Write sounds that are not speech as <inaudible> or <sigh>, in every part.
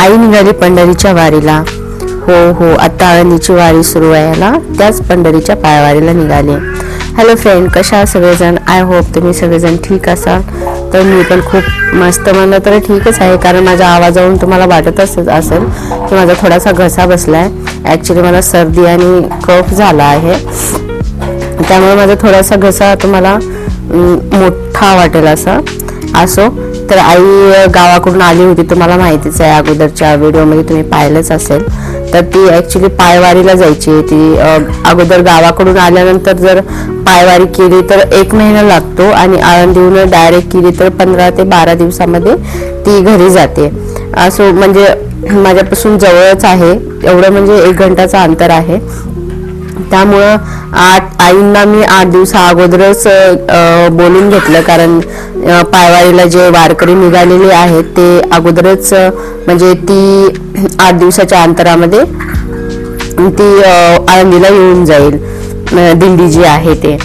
आई निघाली पंढरीच्या वारीला. हो हो आता आळंदीची वारी सुरू आहे ना त्याच पंढरीच्या पायवारीला निघाले. हॅलो फ्रेंड कशा सगळेजण? आय होप तुम्ही सगळेजण ठीक असाल. तर मी पण खूप मस्त म्हणलं तर ठीकच आहे कारण माझ्या आवाजावरून तुम्हाला वाटत असत असेल की माझा थोडासा घसा बसला आहे ॲक्च्युली मला सर्दी आणि कफ झाला आहे. त्यामुळे माझा थोडासा घसा तुम्हाला मोठा वाटेल असा. असो. तर आई गावाकडून आली होती तुम्हाला माहितीच आहे अगोदरच्या व्हिडिओमध्ये तुम्ही पाहिलंच असेल. तर ती ॲक्च्युली पायवारीला जायची ती अगोदर गावाकडून आल्यानंतर जर पायवारी केली तर एक महिना लागतो आणि आळंदीहून डायरेक्ट केली तर पंधरा ते बारा दिवसामध्ये ती घरी जाते. असो म्हणजे माझ्यापासून जवळच आहे. एवढं म्हणजे एक घंटाचं अंतर आहे. त्यामुळं आठ आईंना मी आठ दिवसा अगोदरच बोलून घेतलं. कारण अ, पायवारीला जे वारकरी निघालेले आहेत ते अगोदरच म्हणजे ती आठ दिवसाच्या अंतरामध्ये ती आळंदीला येऊन जाईल. दिंडी जी आहे ते.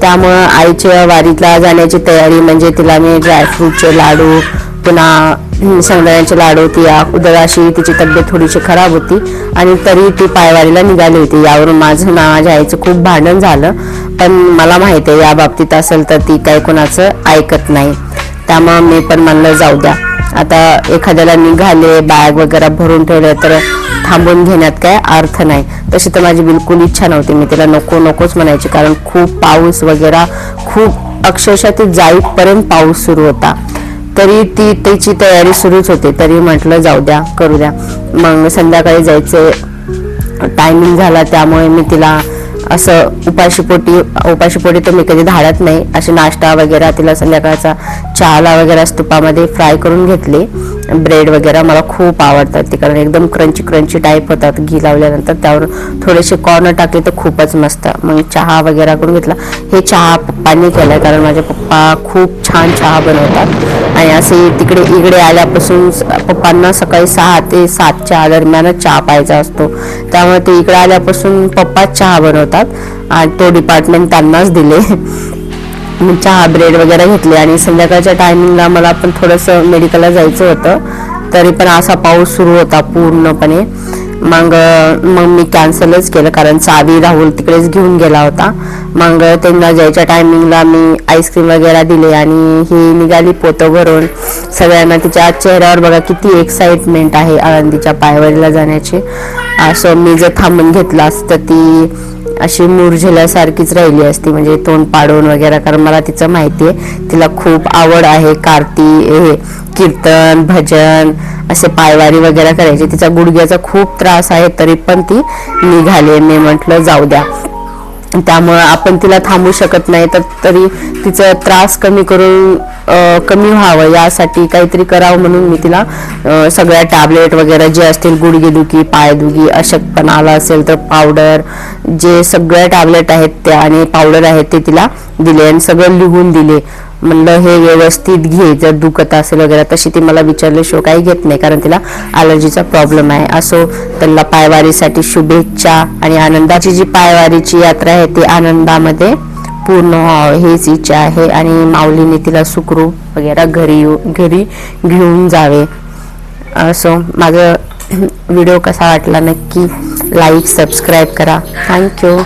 त्यामुळं आईच्या वारीला जाण्याची तयारी म्हणजे तिला मी ड्रायफ्रूटचे लाडू पुन्हा हम्म, शेंगदाण्याचे लाडू ती अगोदर उदळाशी तिची तब्येत थोडीशी खराब होती आणि तरी ती पायवारीला निघाली होती. यावरून माझं ना माझ्या आईचं खूप भांडण झालं. पण मला माहिती आहे या बाबतीत असेल तर ती काही कोणाचं ऐकत नाही. त्यामुळं मी पण म्हणलं जाऊ द्या. आता एखाद्याला निघाले बॅग वगैरे भरून ठेवले तर थांबून घेण्यात काय अर्थ नाही. तशी तर माझी बिलकुल इच्छा नव्हती. मी तिला नको नकोच म्हणायची कारण खूप पाऊस वगैरे खूप अक्षरशः ती जाईपर्यंत पाऊस सुरू होता. तरी ती त्याची तयारी सुरूच होते. तरी म्हटलं जाऊ द्या करू द्या. मग संध्याकाळी जायचं. टायमिंग झाला त्यामुळे मी तिला असं उपाशीपोटी उपाशीपोटी तर मी कधी धाडत नाही. असे नाश्ता वगैरे तिला संध्याकाळचा चहाला वगैरे तुपामध्ये फ्राय करून घेतले. ब्रेड वगैरे मला खूप आवडतात ते कारण एकदम क्रंची क्रंची टाईप होतात. घी लावल्यानंतर त्यावर थोडेसे कॉर्न टाकले तर खूपच मस्त. मग चहा वगैरे करून घेतला. हे चहा पप्पांनी केलाय कारण माझे पप्पा खूप छान चहा बनवतात. आणि असे तिकडे इकडे आल्यापासून पप्पांना सकाळी सहा ते सातच्या दरम्यानच चहा प्यायचा असतो. त्यामुळे ते इकडे आल्यापासून पप्पाच चहा बनवतात. आणि तो डिपार्टमेंट त्यांनाच दिले. चहा ब्रेड वगैरे घेतले आणि संध्याकाळच्या टायमिंगला मला पण थोडंसं मेडिकलला जायचं होतं. तरी पण असा पाऊस सुरू होता पूर्णपणे. मग मग मी कॅन्सलच केलं कारण चावी राहुल तिकडेच घेऊन गेला होता. मग त्यांना जायच्या टायमिंगला मी आईस्क्रीम वगैरे दिले आणि ही निघाली पोतं भरून. सगळ्यांना तिच्या चेहऱ्यावर बघा किती एक्साइटमेंट आहे आळंदीच्या पायवारीला जाण्याची. असं मी जर थांबून घेतलं असतं ती अशी मुरझल्यासारखीच राहिली असती. म्हणजे तोंड पाडून वगैरे कारण मला तिचं माहिती आहे. तिला खूप आवड आहे कार्ती हे कीर्तन भजन असे पायवारी वगैरे करायची. तिचा गुडघ्याचा खूप त्रास आहे तरी पण ती निघाली मी म्हटलं जाऊ द्या. त्यामुळं आपण तिला थांबू शकत नाही तर तरी तिचा त्रास कमी करून कमी व्हावं. यासाठी काहीतरी करावं म्हणून मी तिला सगळ्या टॅबलेट वगैरे जे असतील गुडघेदुखी पायदुखी अशक्तपणा आला असेल तर पावडर जे सगळ्या टॅबलेट आहेत त्या आणि पावडर आहेत ते तिला दिले आणि सगळं लिहून दिले. म्हणलं हे व्यवस्थित घे जर दुखत असेल वगैरे. तशी ती मला विचारल्याशिवाय काही घेत नाही कारण तिला अलर्जीचा प्रॉब्लेम आहे. असो त्यांना पायवारीसाठी शुभेच्छा आणि आनंदाची जी पायवारीची यात्रा आहे ती आनंदामध्ये पूर्ण व्हावं हेच इच्छा आहे. आणि माऊलीने तिला सुखरूप वगैरे घरी येऊ- घरी घेऊन जावे. असो माझं <clears throat> व्हिडिओ कसा वाटला नक्की लाईक सबस्क्राईब करा. थँक्यू